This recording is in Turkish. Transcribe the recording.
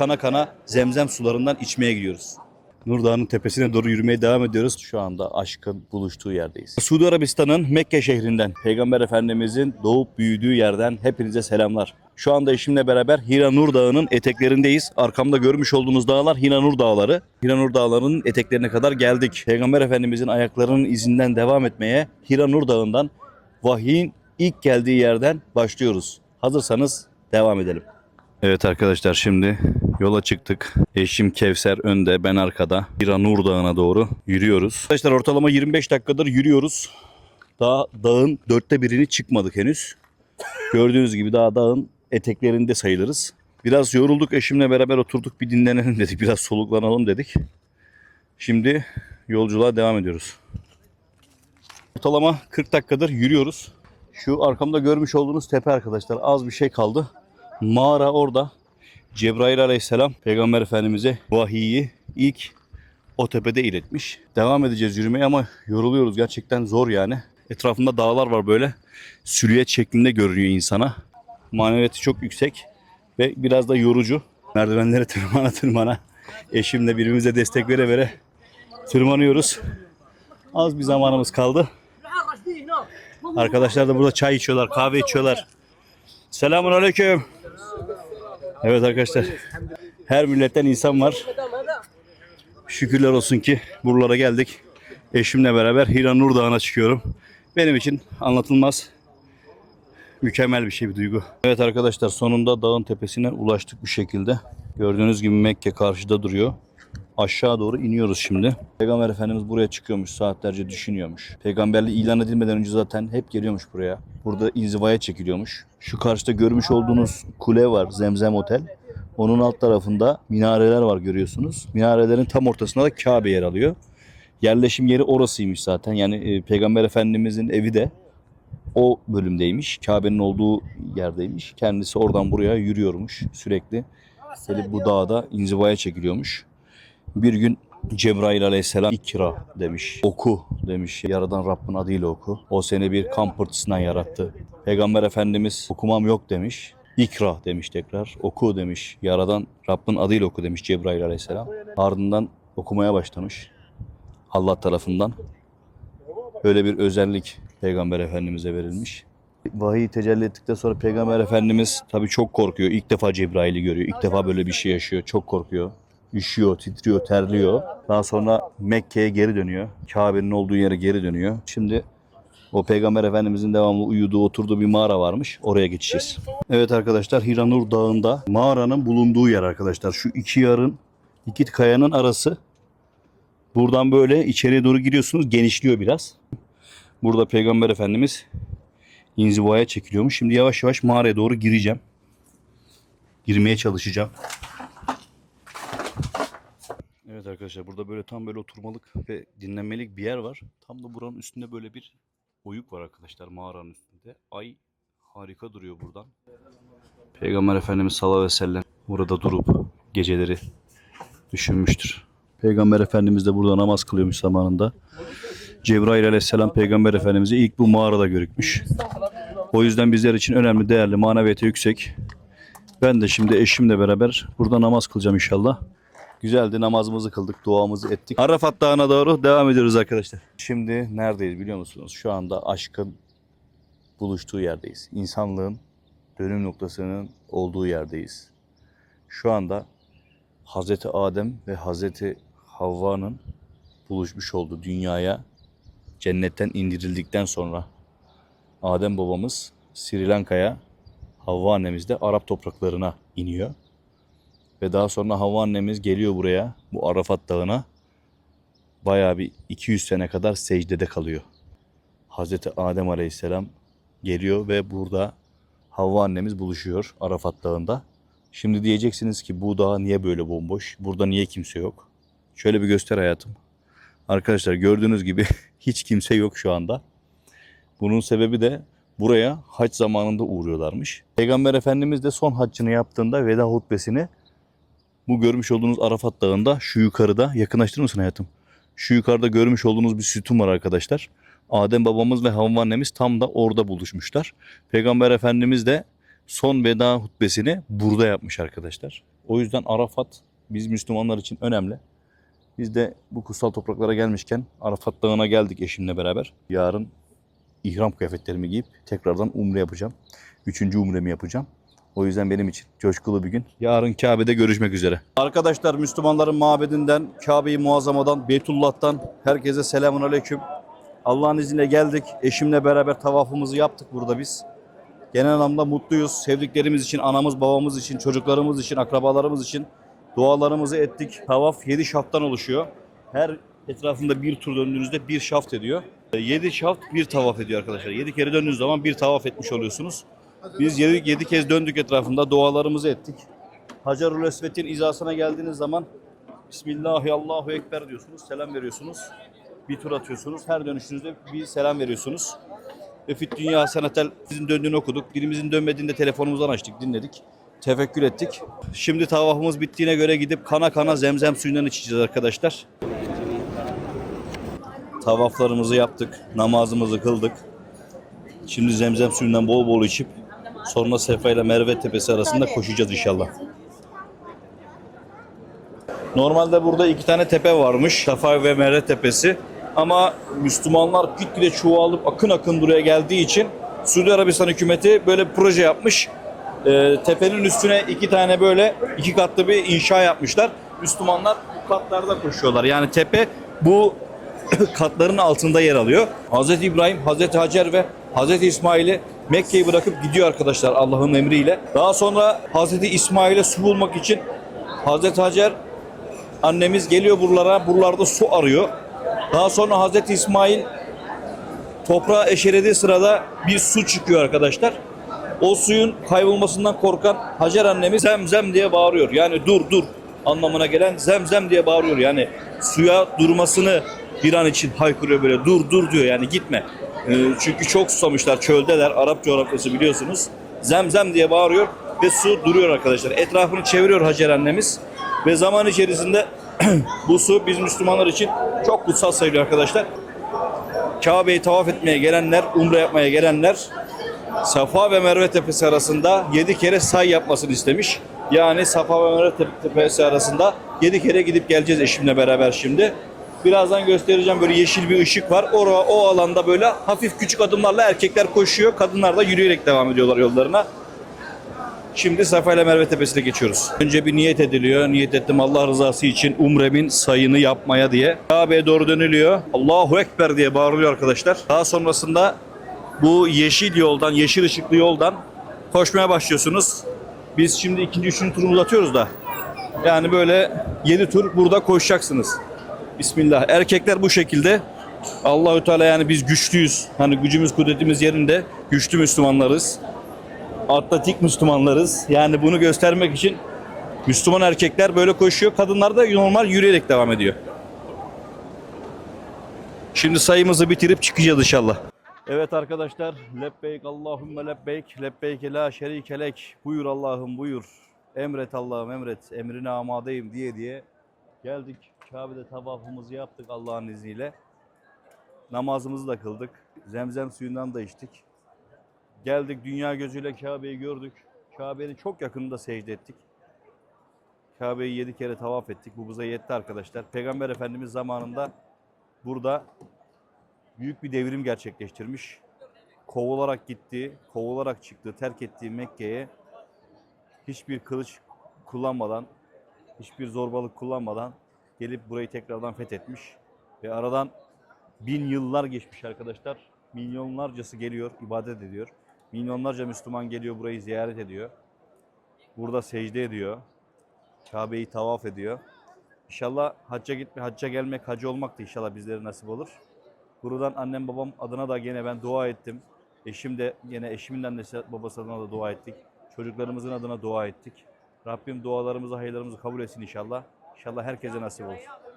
kana kana zemzem sularından içmeye gidiyoruz. Nur Dağı'nın tepesine doğru yürümeye devam ediyoruz. Şu anda aşkın buluştuğu yerdeyiz. Suudi Arabistan'ın Mekke şehrinden, Peygamber Efendimizin doğup büyüdüğü yerden hepinize selamlar. Şu anda eşimle beraber Hira Nur Dağı'nın eteklerindeyiz. Arkamda görmüş olduğunuz dağlar Hira Nur Dağları. Hira Nur Dağları'nın eteklerine kadar geldik. Peygamber Efendimizin ayaklarının izinden devam etmeye Hira Nur Dağı'ndan vahyin ilk geldiği yerden başlıyoruz. Hazırsanız devam edelim. Evet arkadaşlar şimdi yola çıktık. Eşim Kevser önde, ben arkada. Hira Nur Dağı'na doğru yürüyoruz. Arkadaşlar ortalama 25 dakikadır yürüyoruz. Daha dağın dörtte birini çıkmadık henüz. Gördüğünüz gibi daha dağın eteklerinde sayılırız. Biraz yorulduk eşimle beraber oturduk bir dinlenelim dedik. Biraz soluklanalım dedik. Şimdi yolculuğa devam ediyoruz. Ortalama 40 dakikadır yürüyoruz. Şu arkamda görmüş olduğunuz tepe arkadaşlar az bir şey kaldı. Mağara orada. Cebrail aleyhisselam peygamber efendimize vahiyi ilk o tepede iletmiş. Devam edeceğiz yürümeye ama yoruluyoruz gerçekten zor yani. Etrafında dağlar var böyle. Süliyet şeklinde görünüyor insana. Maneviyatı çok yüksek ve biraz da yorucu. Merdivenlere tırmana tırmana eşimle birbirimize destek vere vere tırmanıyoruz. Az bir zamanımız kaldı. Arkadaşlar da burada çay içiyorlar, kahve içiyorlar. Selamun aleyküm. Evet arkadaşlar. Her milletten insan var. Şükürler olsun ki buralara geldik. Eşimle beraber Hira Nur Dağı'na çıkıyorum. Benim için anlatılmaz mükemmel bir şey bir duygu. Evet arkadaşlar sonunda dağın tepesine ulaştık bir şekilde. Gördüğünüz gibi Mekke karşıda duruyor. Aşağı doğru iniyoruz şimdi. Peygamber Efendimiz buraya çıkıyormuş, saatlerce düşünüyormuş. Peygamberliği ilan edilmeden önce zaten hep geliyormuş buraya. Burada inzivaya çekiliyormuş. Şu karşıda görmüş olduğunuz kule var, Zemzem Otel. Onun alt tarafında minareler var görüyorsunuz. Minarelerin tam ortasında da Kabe yer alıyor. Yerleşim yeri orasıymış zaten. Yani e, Peygamber Efendimizin evi de o bölümdeymiş. Kabe'nin olduğu yerdeymiş. Kendisi oradan buraya yürüyormuş sürekli. Böyle bu dağda inzivaya çekiliyormuş. Bir gün Cebrail aleyhisselam ikra demiş. Oku demiş. Yaradan Rabbin adıyla oku. O seni bir kan pırtısından yarattı. Peygamber Efendimiz okumam yok demiş. İkra demiş tekrar. Oku demiş. Yaradan Rabbin adıyla oku demiş Cebrail aleyhisselam. Ardından okumaya başlamış. Allah tarafından. Böyle bir özellik Peygamber Efendimiz'e verilmiş. Vahiy tecelli ettikten sonra Peygamber Efendimiz tabii çok korkuyor. İlk defa Cebrail'i görüyor. İlk defa böyle bir şey yaşıyor. Çok korkuyor. Üşüyor, titriyor, terliyor. Daha sonra Mekke'ye geri dönüyor. Kabe'nin olduğu yere geri dönüyor. Şimdi o Peygamber Efendimizin devamlı uyuduğu, oturduğu bir mağara varmış. Oraya geçeceğiz. Evet arkadaşlar Hiranur Dağı'nda mağaranın bulunduğu yer arkadaşlar. Şu iki yarın, iki kayanın arası. Buradan böyle içeriye doğru giriyorsunuz. Genişliyor biraz. Burada Peygamber Efendimiz inzivaya çekiliyormuş. Şimdi yavaş yavaş mağaraya doğru gireceğim. Girmeye çalışacağım. Evet arkadaşlar burada böyle tam böyle oturmalık ve dinlenmelik bir yer var. Tam da buranın üstünde böyle bir oyuk var arkadaşlar mağaranın üstünde. Ay harika duruyor buradan. Peygamber Efendimiz sallallahu aleyhi ve sellem burada durup geceleri düşünmüştür. Peygamber Efendimiz de burada namaz kılıyormuş zamanında. Cebrail aleyhisselam peygamber efendimizi ilk bu mağarada görükmüş. O yüzden bizler için önemli, değerli, maneviyatı yüksek. Ben de şimdi eşimle beraber burada namaz kılacağım inşallah. Güzeldi namazımızı kıldık, duamızı ettik. Arafat Dağı'na doğru devam ediyoruz arkadaşlar. Şimdi neredeyiz biliyor musunuz? Şu anda aşkın buluştuğu yerdeyiz. İnsanlığın dönüm noktasının olduğu yerdeyiz. Şu anda Hazreti Adem ve Hazreti Havva'nın buluşmuş olduğu dünyaya cennetten indirildikten sonra Adem babamız Sri Lanka'ya, Havva annemiz de Arap topraklarına iniyor. Ve daha sonra Havva annemiz geliyor buraya, bu Arafat Dağı'na. Bayağı bir 200 sene kadar secdede kalıyor. Hazreti Adem Aleyhisselam geliyor ve burada Havva annemiz buluşuyor Arafat Dağı'nda. Şimdi diyeceksiniz ki bu dağ niye böyle bomboş? Burada niye kimse yok? Şöyle bir göster hayatım. Arkadaşlar gördüğünüz gibi hiç kimse yok şu anda. Bunun sebebi de buraya hac zamanında uğruyorlarmış. Peygamber Efendimiz de son haccını yaptığında veda hutbesini bu görmüş olduğunuz Arafat Dağı'nda şu yukarıda yakınlaştırır mısın hayatım? Şu yukarıda görmüş olduğunuz bir sütun var arkadaşlar. Adem babamız ve Havva annemiz tam da orada buluşmuşlar. Peygamber Efendimiz de son veda hutbesini burada yapmış arkadaşlar. O yüzden Arafat biz Müslümanlar için önemli. Biz de bu kutsal topraklara gelmişken Arafat Dağı'na geldik eşimle beraber. Yarın ihram kıyafetlerimi giyip tekrardan umre yapacağım. Üçüncü umremi yapacağım. O yüzden benim için coşkulu bir gün. Yarın Kabe'de görüşmek üzere. Arkadaşlar Müslümanların mabedinden, Kabe-i Muazzama'dan, Beytullah'tan herkese selamun aleyküm. Allah'ın izniyle geldik. Eşimle beraber tavafımızı yaptık burada biz. Genel anlamda mutluyuz. Sevdiklerimiz için, anamız, babamız için, çocuklarımız için, akrabalarımız için dualarımızı ettik. Tavaf 7 şafttan oluşuyor. Her etrafında bir tur döndüğünüzde bir şaft ediyor. 7 şaft bir tavaf ediyor arkadaşlar. 7 kere döndüğünüz zaman bir tavaf etmiş oluyorsunuz. Biz 7, 7 kez döndük etrafında dualarımızı ettik. Hacerül Esved'in izasına geldiğiniz zaman Bismillahi Allahu Ekber diyorsunuz. Selam veriyorsunuz. Bir tur atıyorsunuz. Her dönüşünüzde bir selam veriyorsunuz. Ve fit dünya senetel bizim döndüğünü okuduk. Birimizin dönmediğinde telefonumuzdan açtık, dinledik. Tefekkür ettik. Şimdi tavafımız bittiğine göre gidip kana kana zemzem suyundan içeceğiz arkadaşlar. Tavaflarımızı yaptık, namazımızı kıldık. Şimdi zemzem suyundan bol bol içip sonra Sefa ile Merve Tepesi arasında koşacağız inşallah. Normalde burada iki tane tepe varmış. Safa ve Merve Tepesi. Ama Müslümanlar gitgide çoğalıp akın akın buraya geldiği için Suudi Arabistan hükümeti böyle bir proje yapmış. Ee, tepenin üstüne iki tane böyle iki katlı bir inşa yapmışlar. Müslümanlar bu katlarda koşuyorlar. Yani tepe bu katların altında yer alıyor. Hz. İbrahim, Hz. Hacer ve Hz. İsmail'i Mekke'yi bırakıp gidiyor arkadaşlar Allah'ın emriyle. Daha sonra Hz. İsmail'e su bulmak için Hz. Hacer annemiz geliyor buralara, buralarda su arıyor. Daha sonra Hz. İsmail toprağa eşelediği sırada bir su çıkıyor arkadaşlar. O suyun kaybolmasından korkan Hacer annemiz zemzem diye bağırıyor. Yani dur dur anlamına gelen zemzem diye bağırıyor. Yani suya durmasını bir an için haykırıyor böyle dur dur diyor yani gitme. Ee, çünkü çok susamışlar çöldeler Arap coğrafyası biliyorsunuz. Zemzem diye bağırıyor ve su duruyor arkadaşlar. Etrafını çeviriyor Hacer annemiz ve zaman içerisinde bu su biz Müslümanlar için çok kutsal sayılıyor arkadaşlar. Kabe'yi tavaf etmeye gelenler, umre yapmaya gelenler Safa ve Merve Tepesi arasında 7 kere say yapmasını istemiş. Yani Safa ve Merve Tepesi arasında 7 kere gidip geleceğiz eşimle beraber şimdi. Birazdan göstereceğim böyle yeşil bir ışık var. O, o alanda böyle hafif küçük adımlarla erkekler koşuyor. Kadınlar da yürüyerek devam ediyorlar yollarına. Şimdi Safa ile Merve Tepesi'ne geçiyoruz. Önce bir niyet ediliyor. Niyet ettim Allah rızası için umremin sayını yapmaya diye. Kabe'ye doğru dönülüyor. Allahu Ekber diye bağırılıyor arkadaşlar. Daha sonrasında bu yeşil yoldan, yeşil ışıklı yoldan koşmaya başlıyorsunuz. Biz şimdi ikinci, üçüncü turumuzu atıyoruz da. Yani böyle 7 tur burada koşacaksınız. Bismillah. Erkekler bu şekilde. Allahü Teala yani biz güçlüyüz. Hani gücümüz, kudretimiz yerinde. Güçlü Müslümanlarız. Atletik Müslümanlarız. Yani bunu göstermek için Müslüman erkekler böyle koşuyor. Kadınlar da normal yürüyerek devam ediyor. Şimdi sayımızı bitirip çıkacağız inşallah. Evet arkadaşlar. Lebbeyk Allahümme lebbeyk. Lebbeyk la şerike lek. Buyur Allah'ım buyur. Emret Allah'ım emret. Emrine amadeyim diye diye geldik. Kabe'de tavafımızı yaptık Allah'ın izniyle. Namazımızı da kıldık. Zemzem suyundan da içtik. Geldik dünya gözüyle Kabe'yi gördük. Kabe'nin çok yakınında secde ettik. Kabe'yi yedi kere tavaf ettik. Bu bize yetti arkadaşlar. Peygamber Efendimiz zamanında burada büyük bir devrim gerçekleştirmiş. Kovularak gitti, kovularak çıktı, terk ettiği Mekke'ye hiçbir kılıç kullanmadan, hiçbir zorbalık kullanmadan gelip burayı tekrardan fethetmiş. Ve aradan bin yıllar geçmiş arkadaşlar. Milyonlarcası geliyor, ibadet ediyor. Milyonlarca Müslüman geliyor burayı ziyaret ediyor. Burada secde ediyor. Kabe'yi tavaf ediyor. İnşallah hacca gitme, hacca gelmek, hacı olmak da inşallah bizlere nasip olur. Buradan annem babam adına da gene ben dua ettim. Eşim de yine eşimin annesi babası adına da dua ettik. Çocuklarımızın adına dua ettik. Rabbim dualarımızı, hayırlarımızı kabul etsin inşallah. İnşallah herkese nasip olsun.